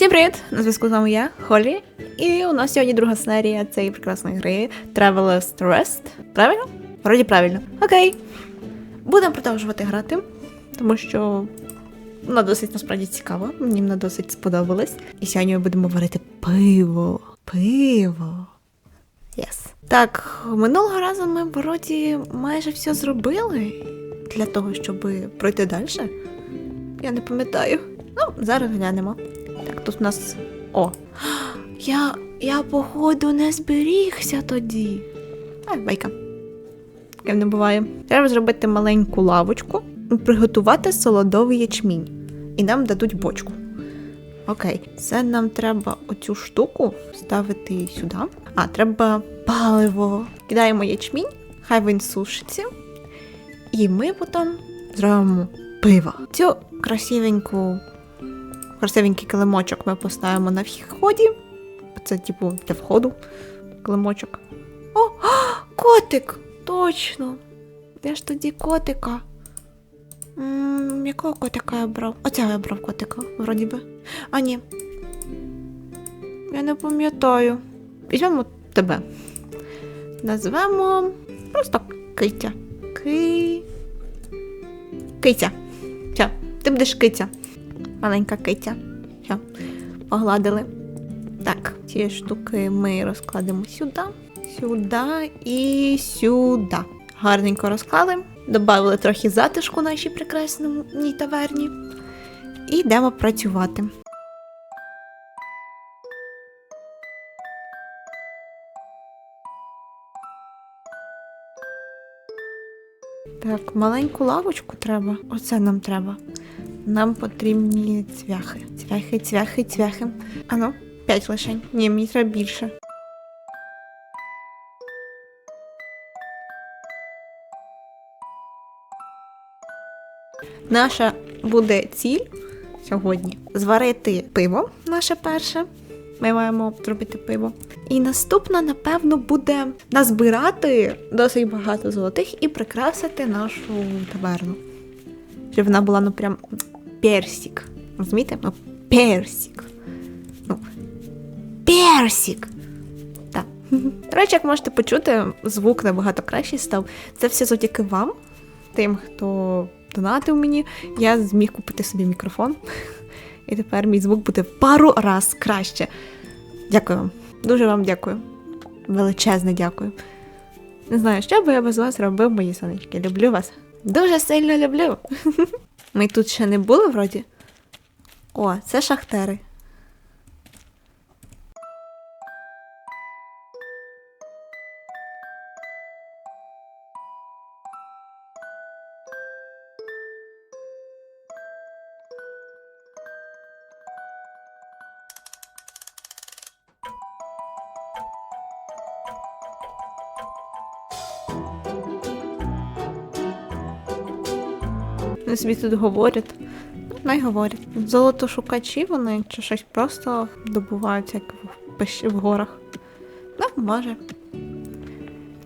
Всім привіт! На зв'язку з вами я, Холі. І у нас сьогодні друга серія цієї прекрасної гри Traveler's Rest. Правильно? Вроді правильно. Окей. Будемо продовжувати грати, тому що вона досить насправді цікава. Мені вона досить сподобалась. І сьогодні ми будемо варити пиво. Пиво. Yes. Так, минулого разу ми вроді майже все зробили для того, щоб пройти далі. Я не пам'ятаю. Ну, зараз глянемо. Так, тут у нас. О! Я. Я, походу, не зберігся тоді. А, байка. Ким не буває. Треба зробити маленьку лавочку, приготувати солодовий ячмінь. І нам дадуть бочку. Окей, це нам треба оцю штуку ставити сюди. А, треба паливо. Кидаємо ячмінь, хай він сушиться. І ми потім зробимо пиво. Цю красивеньку красивенький килимочок ми поставимо на вході. Це, типу, для входу килимочок. О, а, котик! Точно! Де ж тоді котика? М, якого котика я брав? Оця я брав котика, вроді би. А, ні. Я не пам'ятаю. Візьмемо тебе. Назвемо просто китя. Ки... Китя. Все, ти будеш китя. Маленька китя. Все, погладили. Так, ці штуки ми розкладемо сюди, сюди і сюди. Гарненько розклали. Добавили трохи затишку нашій прекрасній таверні. І йдемо працювати. Так, маленьку лавочку треба. Оце нам треба. Нам потрібні цвяхи. Цвяхи, цвяхи, цвяхи. Ану, п'ять лишень. Ні, мені треба більше. Наша буде ціль сьогодні зварити пиво, наше перше. Ми маємо зробити пиво. І наступна, напевно, буде назбирати досить багато золотих і прикрасити нашу таверну. Щоб вона була, ну прям персик. Розумієте? Ну, персик. Ну, персик. Так. До речі, як можете почути, звук набагато кращий став. Це все завдяки вам, тим, хто донатив мені. Я зміг купити собі мікрофон. І тепер мій звук буде пару раз краще. Дякую вам. Дуже вам дякую. Величезне дякую. Не знаю, що би я без вас робив, мої сонечки. Люблю вас. Дуже сильно люблю. Ми тут ще не були вроді. О, це шахтери. Собі тут говорять. Ну, най говорять. Золотошукачі вони чи щось просто добувають, як в, пещ- в горах. Ну, може.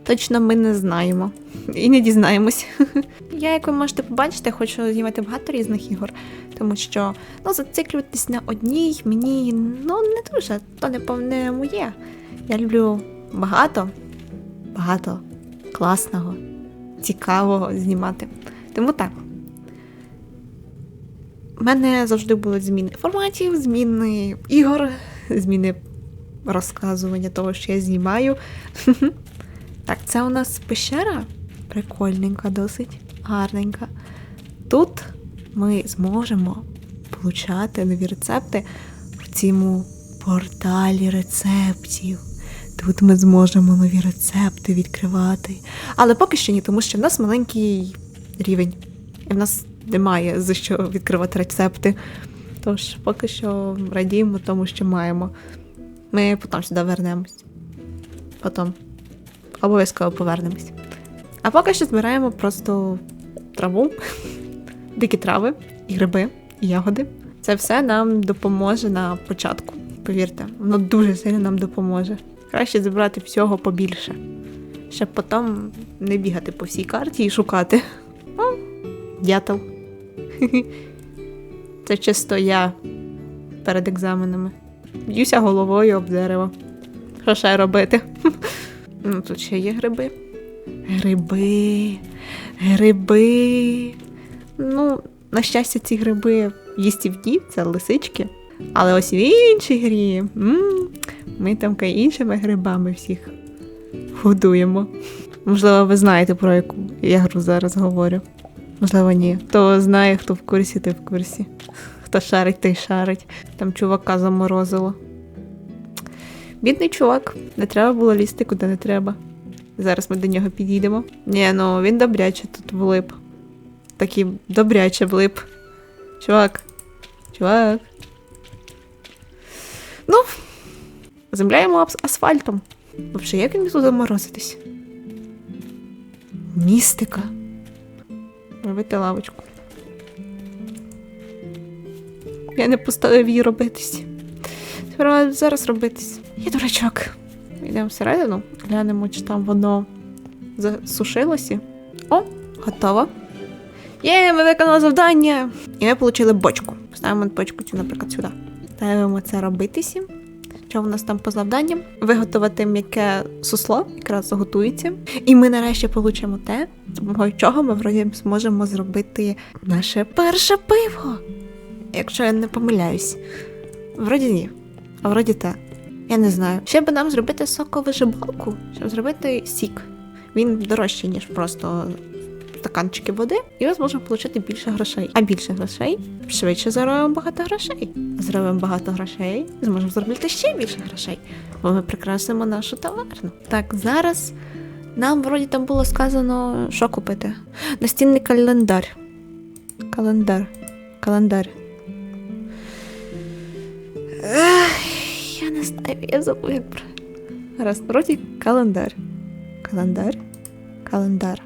Точно ми не знаємо. І не дізнаємось. Я, як ви можете побачити, хочу знімати багато різних ігор, тому що ну, зациклюватись на одній мені ну, не дуже, то не повне моє. Я люблю багато, багато класного, цікавого знімати. Тому так. У мене завжди були зміни форматів, зміни ігор, зміни розказування того, що я знімаю. Так, це у нас пещера прикольненька, досить гарненька. Тут ми зможемо получати нові рецепти в цьому порталі рецептів. Тут ми зможемо нові рецепти відкривати. Але поки що ні, тому що в нас маленький рівень. І в нас немає за що відкривати рецепти. Тож поки що радіємо тому, що маємо. Ми потім сюди вернемось. Потім. Обов'язково повернемось. А поки що збираємо просто траву, дикі трави, і гриби, і ягоди. Це все нам допоможе на початку. Повірте, воно дуже сильно нам допоможе. Краще зібрати всього побільше, щоб потім не бігати по всій карті і шукати. О, дятел. Це чисто я перед екзаменами. Б'юся головою об дерево. Що ще робити? Ну, тут ще є гриби. Гриби. Гриби. Ну, на щастя, ці гриби їстівні, це лисички. Але ось в іншій грі. Ми там іншими грибами всіх годуємо. Можливо, ви знаєте, про яку я гру зараз говорю. Можливо, ні. Хто знає, хто в курсі, той в курсі. Хто шарить, той шарить. Там чувака заморозило. Бідний чувак, не треба було лізти куди не треба. Зараз ми до нього підійдемо. Ні, ну він добряче тут влип. Такий добряче влип. Чувак. Чувак. Ну, земляємо ас- асфальтом. Взагалі, як він тут заморозитись? Містика. Робити лавочку. Я не поставив її робитись. Тепер зараз робитись. Я дурачок. Йдемо всередину, глянемо, чи там воно засушилося. О, готово. Є, ми виконали завдання! І ми отримали бочку. Поставимо бочку цю, наприклад, сюди. Ставимо це робитися. Що в нас там по завданням? Виготовити м'яке сусло, якраз готується. І ми нарешті получимо те, допомогою чого ми вроді зможемо зробити наше перше пиво. Якщо я не помиляюсь. Вроді ні. А вроді те. Я не знаю. Ще би нам зробити соковижибалку, щоб зробити сік. Він дорожчий, ніж просто стаканчики води, і ми зможемо отримати більше грошей. А більше грошей швидше заробимо багато грошей. Зробимо багато грошей, зможемо зробити ще більше грошей, бо ми прикрасимо нашу товарну. Так, зараз нам вроді там було сказано, що купити. Настінний календар. Календар. Календар. Ех, я не знаю, я забув як про. Раз, вроді календар. Календар. Календар.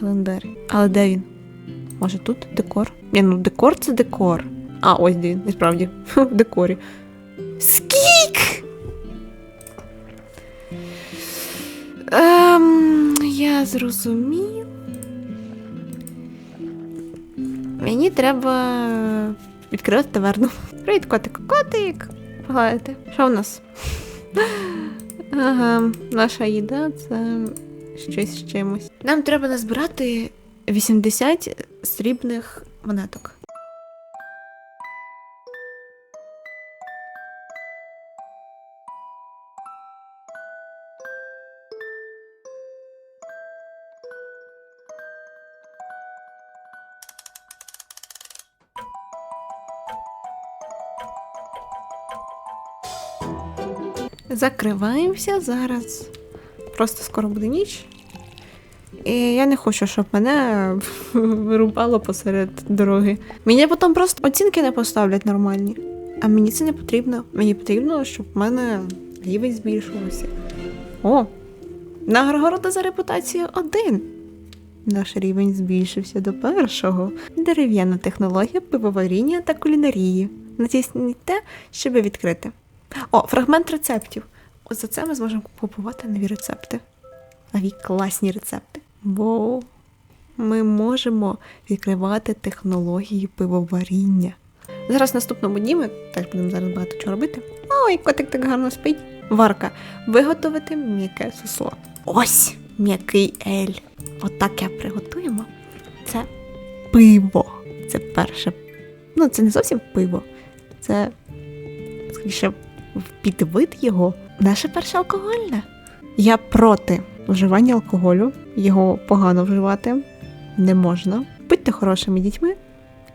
Календар. Але де він? Може тут декор? Ні, ну декор це декор. А, ось де він, насправді. В декорі. Скік! Ем, я зрозумів. Мені треба відкрити таверну. Привіт, котик. Котик! Погладите. Що в нас? Ага, наша їда це щось з чимось. Нам треба назбирати 80 срібних монеток. Закриваємося зараз. Просто скоро буде ніч. І я не хочу, щоб мене вирубало посеред дороги. Мені потім просто оцінки не поставлять нормальні. А мені це не потрібно. Мені потрібно, щоб в мене рівень збільшувався. О! Нагорода за репутацію один. Наш рівень збільшився до першого. Дерев'яна технологія пивоваріння та кулінарії. Натисніть те, щоб відкрити. О, фрагмент рецептів. Ось за це ми зможемо купувати нові рецепти. Нові класні рецепти. Бо ми можемо відкривати технології пивоваріння. Зараз в наступному дні ми теж будемо зараз багато чого робити. Ой, котик так гарно спить. Варка. Виготовити м'яке сусло. Ось м'який ель. Отак я приготуємо. Це пиво. Це перше. Ну, це не зовсім пиво. Це скоріше підвид його. Наше перше алкогольне. Я проти вживання алкоголю. Його погано вживати не можна. Будьте хорошими дітьми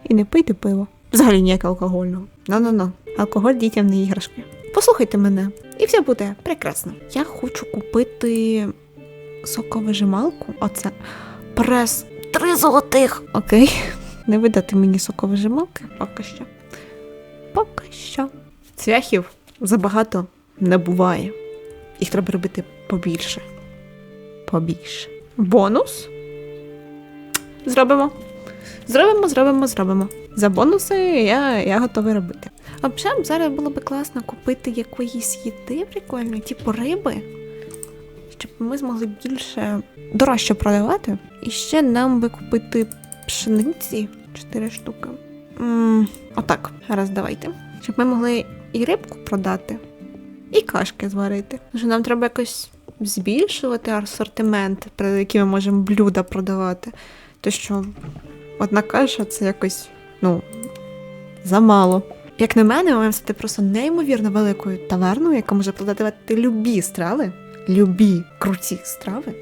і не пийте пиво. Взагалі ніяк алкогольного. Ну-ну-ну. Алкоголь дітям не іграшки. Послухайте мене, і все буде прекрасно. Я хочу купити соковижималку. Оце прес три золотих. Окей. Не видати мені соковижималки поки що. Поки що. Цвяхів забагато не буває. Їх треба робити побільше. Побільше. Бонус. Зробимо. Зробимо, зробимо, зробимо. За бонуси я, я готовий робити. А взагалі зараз було би класно купити якоїсь їди прикольної, типу риби, щоб ми змогли більше дорожче продавати. І ще нам би купити пшениці 4 штуки. м отак, раз давайте. щоб ми могли і рибку продати, і кашки зварити. Що нам треба якось збільшувати асортимент, при який ми можемо блюда продавати. То що одна каша це якось, ну, замало. Як на мене, ми маємо стати просто неймовірно великою таверною, яка може продавати любі страви, любі круті страви.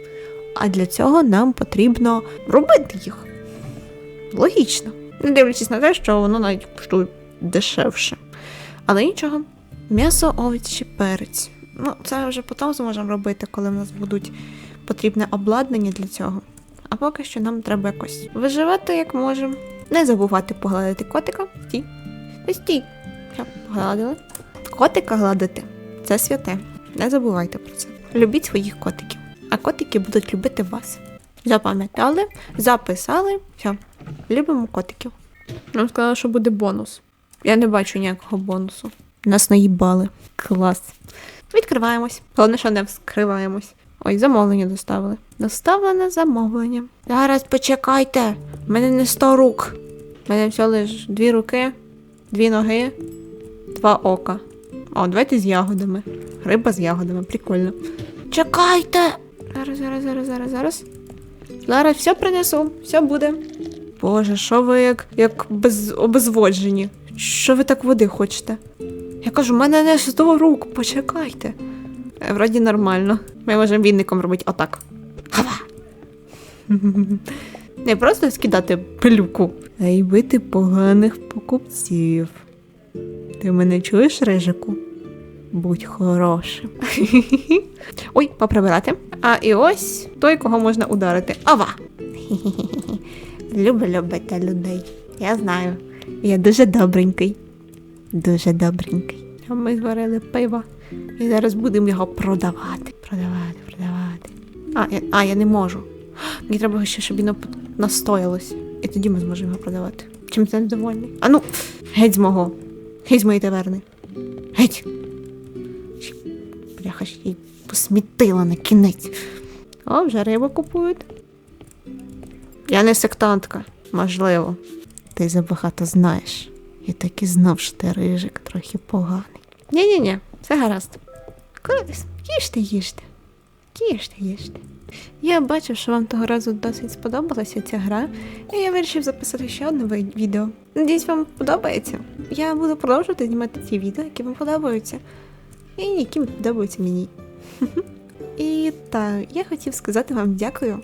А для цього нам потрібно робити їх. Логічно. Не дивлячись на те, що воно навіть дешевше. Але нічого. М'ясо, овочі, перець. Ну, це вже потім зможемо робити, коли в нас будуть потрібне обладнання для цього. А поки що нам треба якось виживати як можемо. Не забувати погладити котика. Стій. Стій. Все, погладили. Котика гладити це святе. Не забувайте про це. Любіть своїх котиків, а котики будуть любити вас. Запам'ятали, записали. Все, любимо котиків. Нам сказали, що буде бонус. Я не бачу ніякого бонусу. Нас наїбали. Клас. Відкриваємось. Головне, що не вскриваємось. Ой, замовлення доставили. Доставлене замовлення. Зараз почекайте. У мене не сто рук. У мене всього лиш дві руки, дві ноги, два ока. О, давайте з ягодами. Риба з ягодами, прикольно. Чекайте! Зараз, зараз, зараз, зараз, зараз. Зараз все принесу, все буде. Боже, що ви як, як без, обезводжені? Що ви так води хочете? Я кажу, в мене не 100 рук, почекайте. Е, Вроді нормально. Ми можемо вінником робити отак. Хава! Не просто скидати пилюку, а й бити поганих покупців. Ти мене чуєш, Рижику? Будь хорошим. Ой, поприбирати. А і ось той, кого можна ударити. Ава! Люблю любити людей. Я знаю. Я дуже добренький. Дуже добренький. А ми зварили пиво. І зараз будемо його продавати. Продавати, продавати. А, я, а, я не можу. Мені треба ще, щоб воно настоялось. І тоді ми зможемо його продавати. Чим ти недовольний? А ну, геть з мого. Геть з моєї таверни. Геть. Бляха, ще й посмітила на кінець. О, вже рибу купують. Я не сектантка, можливо. Ти забагато знаєш. Я так і знав, що ти рижик трохи поганий. Ні-ні-ні, все гаразд. Колись, їжте, їжте. Їжте, їжте. Я бачив, що вам того разу досить сподобалася ця гра, і я вирішив записати ще одне відео. Надіюсь, вам подобається. Я буду продовжувати знімати ті відео, які вам подобаються, і які подобаються мені. І так, я хотів сказати вам дякую.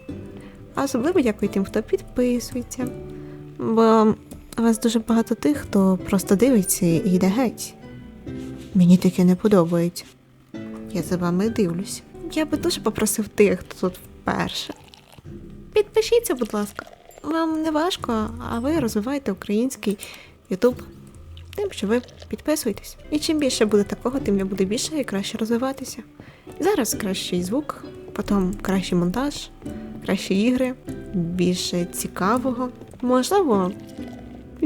А особливо дякую тим, хто підписується. Бо у вас дуже багато тих, хто просто дивиться і йде геть. Мені таке не подобається. Я за вами дивлюся. Я би дуже попросив тих, хто тут вперше. Підпишіться, будь ласка. Вам не важко, а ви розвиваєте український Ютуб тим, що ви підписуєтесь. І чим більше буде такого, тим я буду більше і краще розвиватися. Зараз кращий звук, потім кращий монтаж, кращі ігри, більше цікавого. Можливо,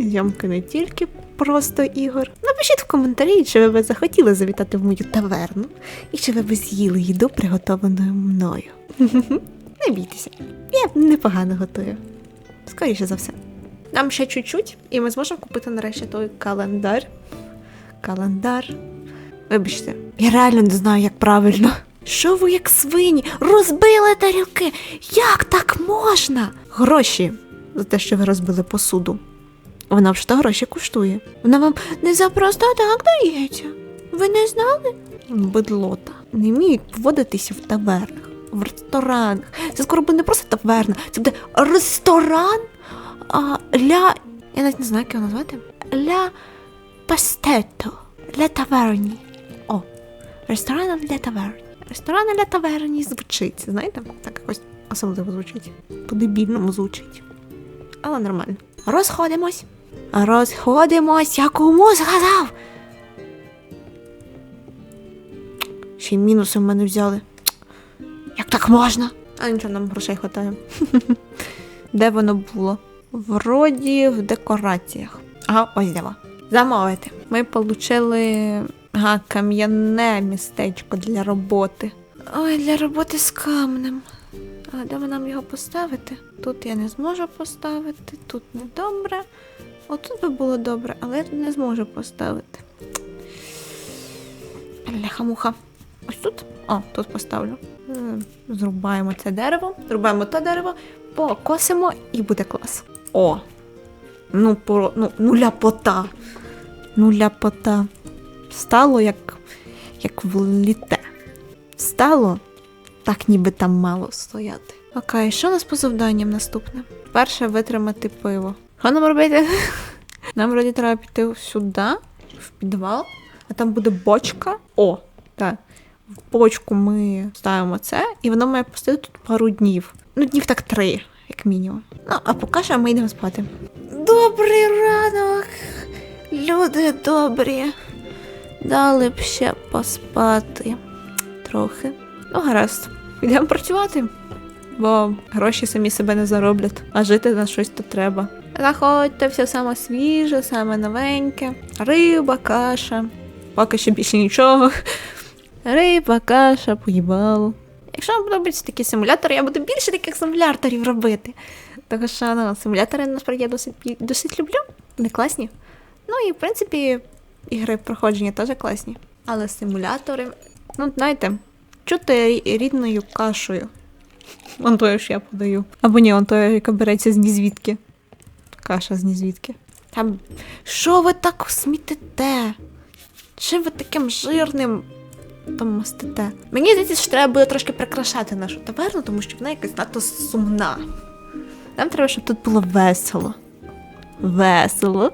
зйомки не тільки просто ігор. Напишіть в коментарі, чи ви б захотіли завітати в мою таверну, і чи ви б з'їли їду, приготованою мною. Не бійтеся, я непогано готую. Скоріше за все. Нам ще чуть-чуть, і ми зможемо купити нарешті той календар. Календар. Вибачте, я реально не знаю, як правильно. Що ви як свині? Розбили тарілки! Як так можна? Гроші за те, що ви розбили посуду. Вона вже гроші коштує. Вона вам не за просто так дається. Ви не знали? Бедлота. Не вміють поводитися в тавернах, в ресторанах. Це скоро буде не просто таверна, це буде ресторан а, ля. Я навіть не знаю, як його назвати. Ля пастето. Ля таверні. О, ресторан для таверні. Ресторан для таверні звучить. Знаєте? Так якось особливо звучить. По-дебільному звучить. Але нормально. Розходимось. Розходимось, я кому згадав. Ще й мінуси в мене взяли. Як так можна? А нічого, нам грошей хватає. Де воно було? Вроді в декораціях. Ага, ось де. воно. Замовити. Ми отримали ага, кам'яне містечко для роботи. Ой, для роботи з камнем. А де ви нам його поставити? Тут я не зможу поставити, тут не добре. Отут би було добре, але я не зможу поставити. Ляха-муха. Ось тут? О, тут поставлю. Зрубаємо це дерево, зрубаємо те дерево, покосимо і буде клас. О! Ну, по, ну, ну ляпота. Ну ляпота. Стало як, як вліте. Стало так, ніби там мало стояти. Окей, що у нас по завданням наступне? Перше витримати пиво. Що нам робити? Нам вроді треба піти сюди, в підвал, а там буде бочка. О, так. В бочку ми ставимо це, і воно має постояти тут пару днів. Ну, днів так три, як мінімум. Ну, а поки що ми йдемо спати. Добрий ранок, люди добрі. Дали б ще поспати трохи. Ну, гаразд. Йдемо працювати, бо гроші самі себе не зароблять, а жити на щось то треба. Заходьте, все саме свіже, саме новеньке. Риба, каша. Поки що більше нічого. Риба, каша, поїбало. Якщо вам подобаються такі симулятори, я буду більше таких симуляторів робити. Тому що ну, симулятори насправді я досить, досить люблю. Вони класні. Ну і в принципі, ігри проходження теж класні. Але симулятори, ну, знаєте, чути рідною кашею. Вон тою, що я подаю. Або ні, вон тою, яка береться з нізвідки. Каша з нізвідки. Там, що ви так смітите? Чим ви таким жирним там мастите? Мені здається, що треба буде трошки прикрашати нашу таверну, тому що вона якась надто сумна. Нам треба, щоб тут було весело. Весело.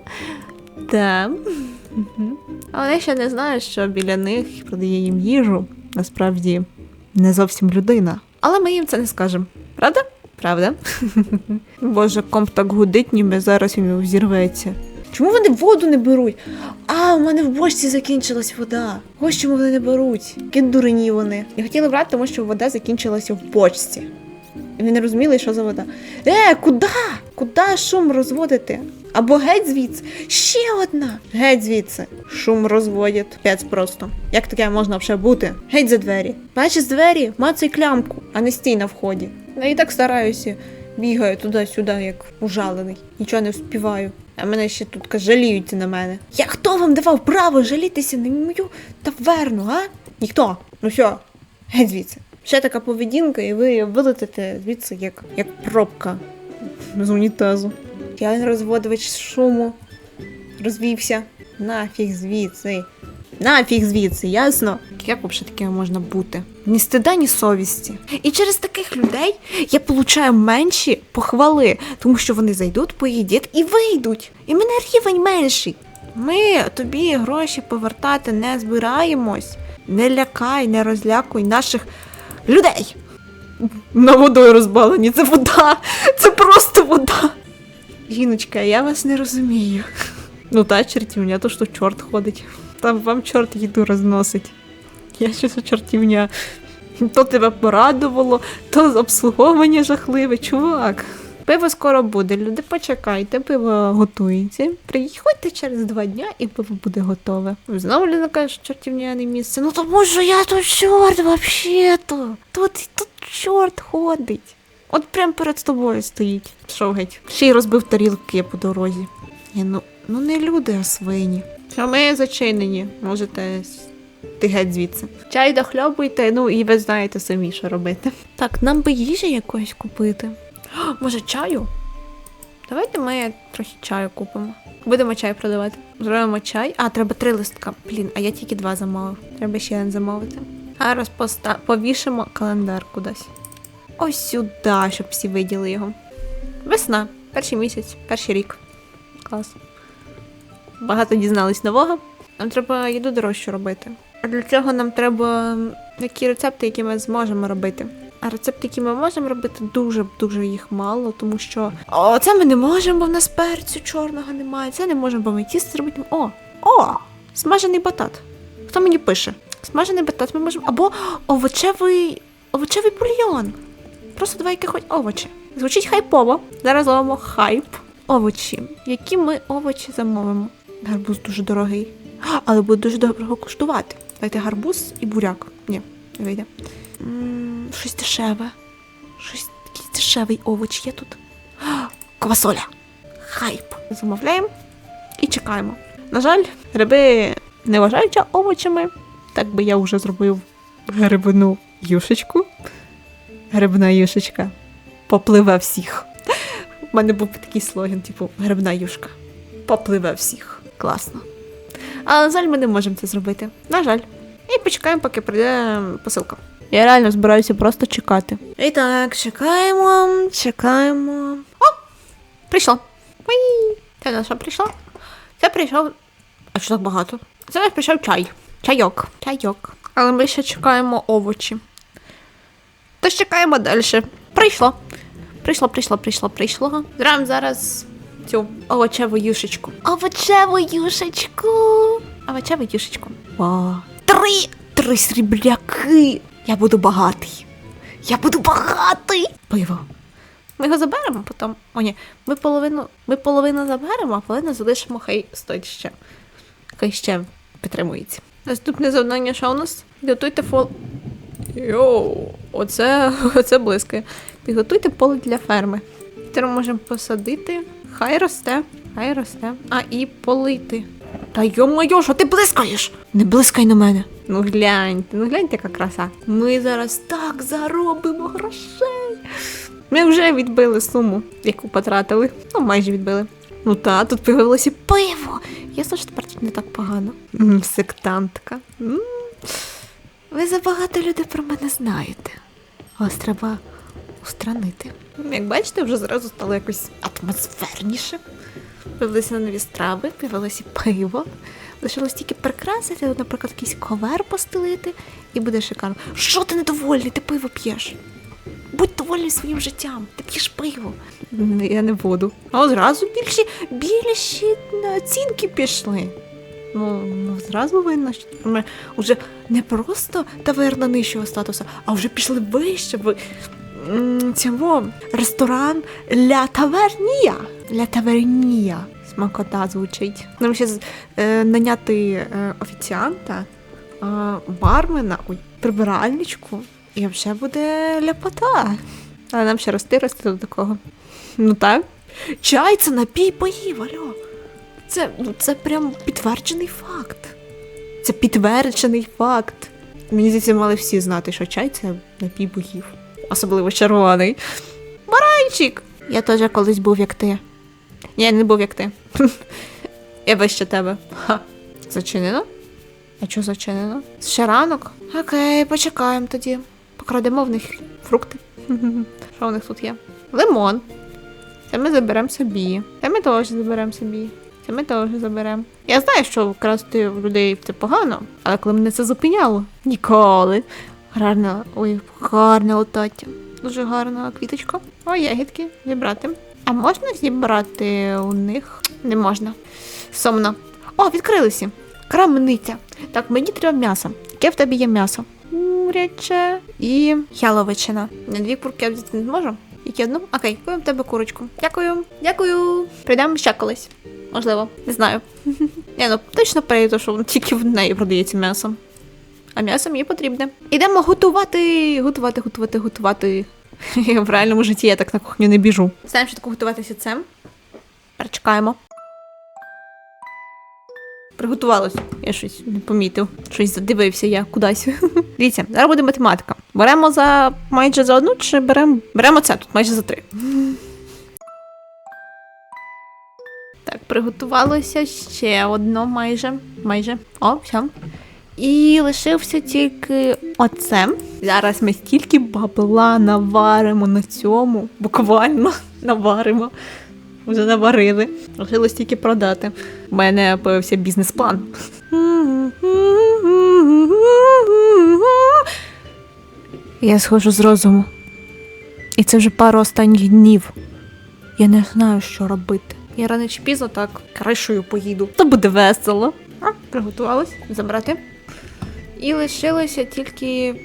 Так. Мгм. А вони ще не знають, що біля них продає їм їжу. Насправді не зовсім людина. Але ми їм це не скажемо. Правда? Правда? Боже, комп так гудить, ніби зараз він взірветься. Чому вони воду не беруть? А, у мене в бочці закінчилась вода. Ось чому вони не беруть. Які дурені вони. Я хотіла брати, тому що вода закінчилася в бочці. І вони не розуміли, що за вода. Е, куди? Куди шум розводити? Або геть звідси. Ще одна. Геть звідси. Шум розводять. Пець просто. Як таке можна вже бути? Геть за двері. Бачиш з двері, мацай клямку, а не стій на вході. Я і так стараюся. Бігаю туди-сюди, як ужалений. Нічого не вспіваю. А мене ще тут жаліються на мене. Я хто вам давав право жалітися на мою таверну, а? Ніхто. Ну все, геть звідси. Ще така поведінка, і ви вилетите звідси як, як пробка з унітазу. Я розводувач шуму розвівся. Нафіг звідси. Нафіг звідси, ясно? Як взагалі таке можна бути? Ні стида, ні совісті. І через таких людей я получаю менші похвали, тому що вони зайдуть, поїдять і вийдуть. І мене рівень менший. Ми тобі гроші повертати не збираємось. Не лякай, не розлякуй наших людей. На водою розбалені. Це вода. Це просто вода. Жіночка, я вас не розумію. Ну та чертівня, то що чорт ходить. Там вам чорт їду розносить. Я що за чортівня. То тебе порадувало, то обслуговування жахливе, чувак. Пиво скоро буде, люди, почекайте, пиво готується. Приходьте через два дня і пиво буде готове. Знову людина каже, що чортівня не місце. Ну тому що я тут чорт взагалі-то. Тут, тут чорт ходить. От прям перед тобою стоїть. Що геть. Ще й розбив тарілки по дорозі. Ні, ну, ну не люди, а свині. Що ми зачинені, можете ти геть звідси. Чай дохльобуйте, ну і ви знаєте самі, що робити. Так, нам би їжі якоїсь купити. О, може, чаю? Давайте ми трохи чаю купимо. Будемо чай продавати. Зробимо чай. А, треба три листка. Блін, а я тільки два замовив. Треба ще один замовити. Зараз поста... повішимо календар кудись. Ось сюди, щоб всі виділи його. Весна, перший місяць, перший рік. Клас. Багато дізнались нового. Нам треба їду дорожчу робити. А для цього нам треба такі рецепти, які ми зможемо робити. А рецепти, які ми можемо робити, дуже дуже їх мало, тому що о, це ми не можемо, бо в нас перцю чорного немає. Це не можемо, бо ми тісто зробити. О! О! Смажений батат. Хто мені пише? Смажений батат ми можемо. Або овочевий овочевий бульйон. Просто два якихось овочі. Звучить хайпово. Зараз ловимо хайп. Овочі. Які ми овочі замовимо? Гарбуз дуже дорогий. Але буде дуже добре коштувати. Дайте гарбуз і буряк. Ні, не вийде. Щось дешеве. Щось якийсь дешевий овоч є тут. Квасоля. Хайп. Замовляємо і чекаємо. На жаль, гриби не вважаються овочами, Так би я вже зробив грибну юшечку. Грибна юшечка попливе всіх. У мене був такий слоган, типу, грибна юшка. Попливе всіх. Класно. Але, на жаль, ми не можемо це зробити. На жаль. І почекаємо, поки прийде посилка. Я реально збираюся просто чекати. І так, чекаємо, чекаємо. О! Прийшло. Це на що прийшло? Це прийшов. А що так багато? Це наш прийшов чай. Чайок. Чайок. Але ми ще чекаємо овочі. Тож чекаємо далі. Прийшло. Прийшло, прийшло, прийшло, прийшло. Зрам зараз цю овочеву юшечку. Овочеву юшечку. Овочеву юшечку. Вау. Три! Три срібляки. Я буду багатий. Я буду багатий. Пиво. Ми його заберемо потім. О, ні, ми половину, ми половину заберемо, а половину залишимо, хай стоїть ще. Хай ще підтримується. Наступне завдання, що у нас? Підготуйте фол. Йоу, оце, оце блискає. Підготуйте поле для ферми. Тепер можемо посадити. Хай росте, хай росте. А і полити. Та йо-моє, що ти блискаєш? Не блискай на мене. Ну гляньте, ну гляньте, яка краса. Ми зараз так заробимо грошей. Ми вже відбили суму, яку потратили. Ну, майже відбили. Ну та, тут появилося пиво. Ясно, що тепер тут не так погано. М, Сектантка. М. Ви забагато людей про мене знаєте. Вас треба устранити. Як бачите, вже зразу стало якось атмосферніше. Появилися нові страви, появилося пиво. Лишилось тільки прикрасити, наприклад, якийсь ковер постелити, і буде шикарно. Що ти недовольний? Ти пиво п'єш? Будь довольний своїм життям, ти п'єш пиво. Я не буду. А одразу більші, більші оцінки пішли. Ну, ну зразу видно, що вже не просто таверна нижчого статусу, а вже пішли вище. Цього ресторан Ля Тавернія. Ля Тавернія. Смакота звучить. Нам ще е, наняти е, офіціанта, е, бармена, ой, прибиральничку, і вже буде ляпота. Але нам ще рости, рости до такого. Ну так. Чай це напій поїв, алло. Це, ну, це прям підтверджений факт. Це підтверджений факт. Мені здається, мали всі знати, що чай це напій богів. Особливо червоний. Баранчик! Я теж колись був як ти. Ні, я не був як ти. Я вище тебе. Ха. Зачинено? А чого зачинено? Ще ранок? Окей, почекаємо тоді. Покрадемо в них фрукти. Що в них тут є? Лимон. Це ми заберемо собі. Це ми теж заберемо собі. Це ми теж заберемо. Я знаю, що красти в людей це погано, але коли мене це зупиняло? Ніколи. Гарна, ой, гарна лотаття. Дуже гарна квіточка. О, ягідки зібрати. А можна зібрати у них? Не можна. Сумно. О, відкрилися. Крамниця. Так, мені треба м'ясо. Яке в тебе є м'ясо? Куряче і яловичина. На дві курки я взяти не зможу. Які одну? Окей, купимо тебе курочку. Дякую. Дякую. Прийдемо ще колись. Можливо, не знаю. Ні, ну точно прийду, що тільки в неї продається м'ясо. А м'ясо мені потрібне. Ідемо готувати, готувати, готувати, готувати. В реальному житті я так на кухню не біжу. Знаємо, що таке готуватися цим. Перечекаємо. Приготувалось. Я щось не помітив. Щось задивився я кудись. Дивіться, зараз буде математика. Беремо за майже за одну, чи беремо. Беремо це тут майже за три. Так, приготувалося ще одно майже. Майже. О, все. І лишився тільки оце. Зараз ми стільки бабла наваримо на цьому. Буквально наваримо. Вже наварили. Лишилось тільки продати. У мене появився бізнес-план. Я схожу з розуму. І це вже пару останніх днів. Я не знаю, що робити. Я рано чи пізно так кришою поїду. То буде весело. А, приготувалась забрати. І лишилося тільки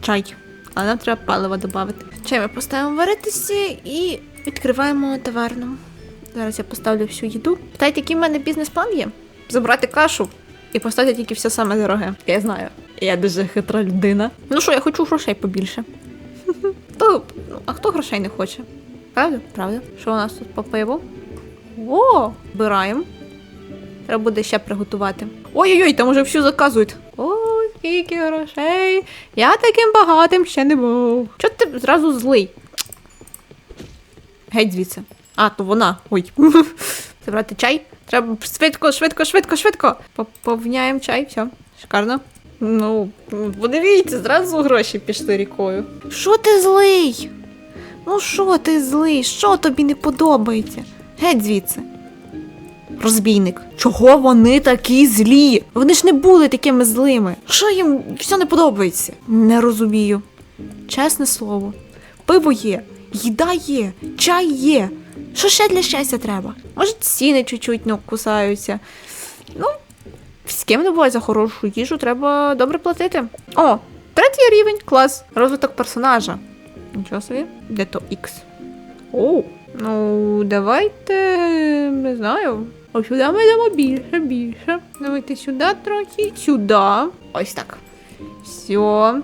чай. Але нам треба паливо додати. Чай ми поставимо варитися і відкриваємо таверну. Зараз я поставлю всю їду. Питайте, який в мене бізнес-план є? Забрати кашу і поставити тільки все саме дороге. Я знаю. Я дуже хитра людина. Ну що, я хочу грошей побільше. То, ну, а хто грошей не хоче? Правда? Правда. Що у нас тут по пиву? О, збираємо. Треба буде ще приготувати. Ой-ой-ой, там уже всю заказують. Скільки грошей. Я таким багатим ще не був. Чого ти зразу злий? Геть звідси. А, то вона. Ой. Забрати чай. Треба швидко, швидко, швидко, швидко. Поповняємо чай, все. Шикарно. Ну, подивіться, зразу гроші пішли рікою. Що ти злий? Ну що ти злий? Що тобі не подобається? Геть звідси. Розбійник. Чого вони такі злі? Вони ж не були такими злими. Що їм все не подобається? Не розумію. Чесне слово. Пиво є, їда є, чай є. Що ще для щастя треба? Може, ціни чуть-чуть не кусаються. Ну, з ким не буває за хорошу їжу, треба добре платити. О, третій рівень, клас. Розвиток персонажа. Нічого собі. Де то X? Оу. Ну, давайте. Не знаю. Ось сюди ми йдемо більше, більше. Давайте сюди трохи. Сюди. Ось так. Все.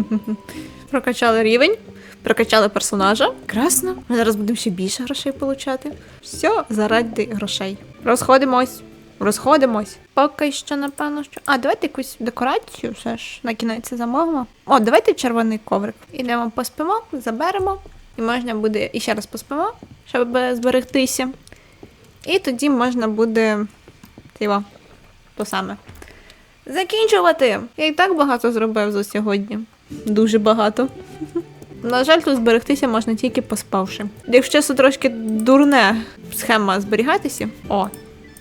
Прокачали рівень. Прокачали персонажа. Красно. Ми зараз будемо ще більше грошей получати. Все заради грошей. Розходимось. Розходимось. Поки що, напевно, що. А, давайте якусь декорацію все ж на кінець замовимо. О, давайте червоний коврик. Ідемо поспимо, заберемо. І можна буде і ще раз поспимо, щоб зберегтися. І тоді можна буде його, то саме. Закінчувати! Я і так багато зробив за сьогодні. Дуже багато. На жаль, тут зберегтися можна тільки поспавши. Якщо це трошки дурне схема зберігатися. О,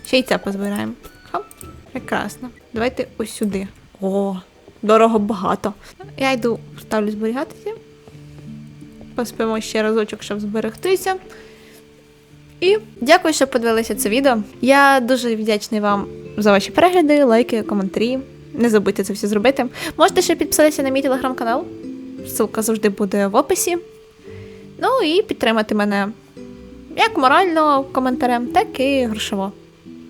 ще й це позбираємо. Хоп, прекрасно. Давайте ось сюди. О, дорого багато. Я йду, ставлю зберігатися. Поспимо ще разочок, щоб зберегтися. І дякую, що подивилися це відео. Я дуже вдячний вам за ваші перегляди, лайки, коментарі. Не забудьте це все зробити. Можете ще підписатися на мій телеграм-канал. Ссылка завжди буде в описі. Ну і підтримати мене як морально коментарем, так і грошово.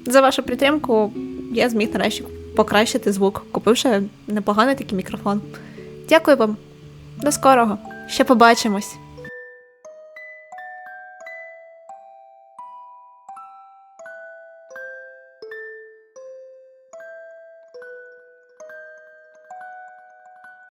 За вашу підтримку я зміг нарешті покращити звук, купивши непоганий такий мікрофон. Дякую вам. До скорого. Ще побачимось.